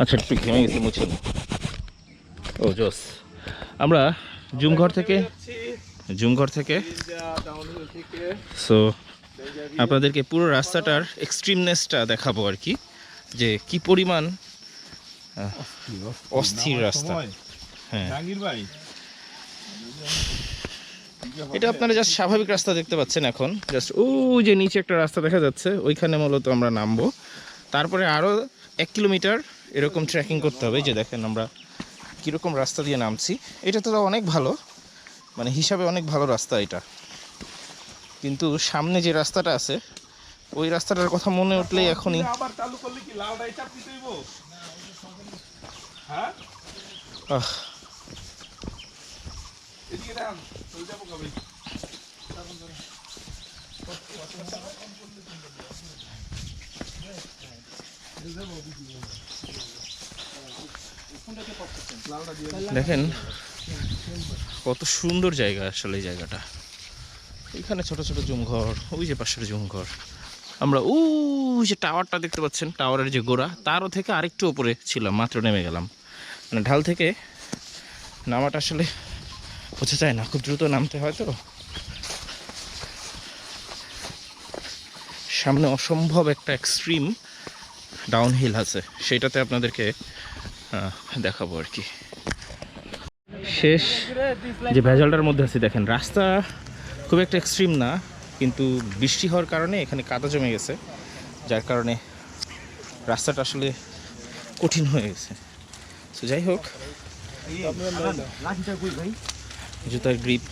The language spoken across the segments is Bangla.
আচ্ছা একটু ঘেমে গেছি মুছে ও জোস। আমরা জুমঘর থেকে জুমঘর থেকে। সো আপনাদেরকে পুরো রাস্তাটার এক্সট্রিমনেসটা দেখাবো আর কি যে কি পরিমাণ অস্থির রাস্তা। হ্যাঁ। এটা আপনারা জাস্ট স্বাভাবিক রাস্তা দেখতে পাচ্ছেন এখন। জাস্ট ও যে নিচে একটা রাস্তা দেখা যাচ্ছে ওইখানে মূলত আমরা নামবো। তারপরে আরও এক কিলোমিটার এরকম ট্রেকিং করতে হবে যে দেখেন আমরা কীরকম রাস্তা দিয়ে নামছি। এটা তো অনেক ভালো মানে হিসাবে অনেক ভালো রাস্তা এটা। কিন্তু সামনে যে রাস্তাটা আছে ওই রাস্তাটার কথা মনে উঠলেই এখনই হ্যাঁ? আহ, দেখান, কত সুন্দর জায়গা আসলে এই জায়গাটা। এখানে ছোট ছোট জুমঘর, ওই যে পাশের জুমঘর। আমরা ওই যে টাওয়ারটা দেখতে পাচ্ছেন, টাওয়ারের যে গোড়া, তারও থেকে আরেকটু উপরে ছিলাম, মাত্র নেমে গেলাম। মানে ঢাল থেকে নামাটা আসলে বোঝা যায় না, খুব দ্রুত নামতে হয় তো। সামনে অসম্ভব একটা এক্সট্রিম ডাউনহিল আছে সেটাতে আপনাদেরকে দেখাবো আর কি। শেষ যে ভেজালটার মধ্যে আছে, দেখেন, রাস্তা খুব একটা এক্সট্রিম না, কিন্তু বৃষ্টি হওয়ার কারণে এখানে কাদা জমে গেছে, যার কারণে রাস্তাটা আসলে কঠিন হয়ে গেছে। তো যাই হোক, জুতার গ্রিপ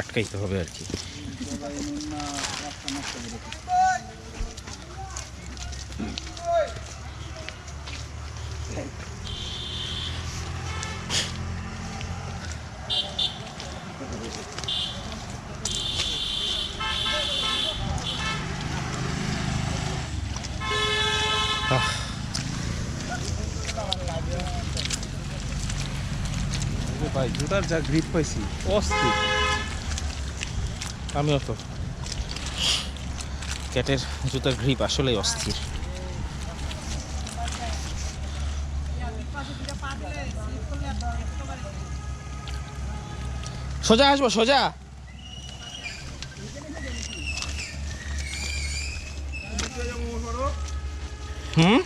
আটকাইতে হবে আর কি। আহ, ভাই জুতার যা গ্রিপ পাইছি অস্থির। আমিও তো। ক্যাটের জুতার গ্রিপ আসলেই অস্থির। সোজা আসব, সোজা? হুম?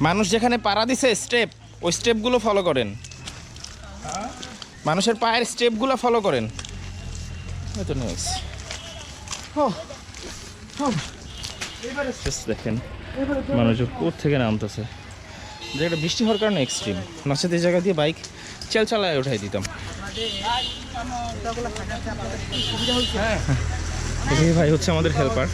মানুষ যেখানে পাড়া দিছে স্টেপ ওই স্টেপগুলো ফলো করেন। মানুষের পায়ের স্টেপগুলো ফলো করেন। দেখেন। মানুষ কোথ থেকে নামতেছে যেটা বৃষ্টি হওয়ার কারণে এক্সট্রিম মাসে এই জায়গা দিয়ে বাইক চাল চালায় উঠাই দিতাম। ভাই হচ্ছে আমাদের হেল্পার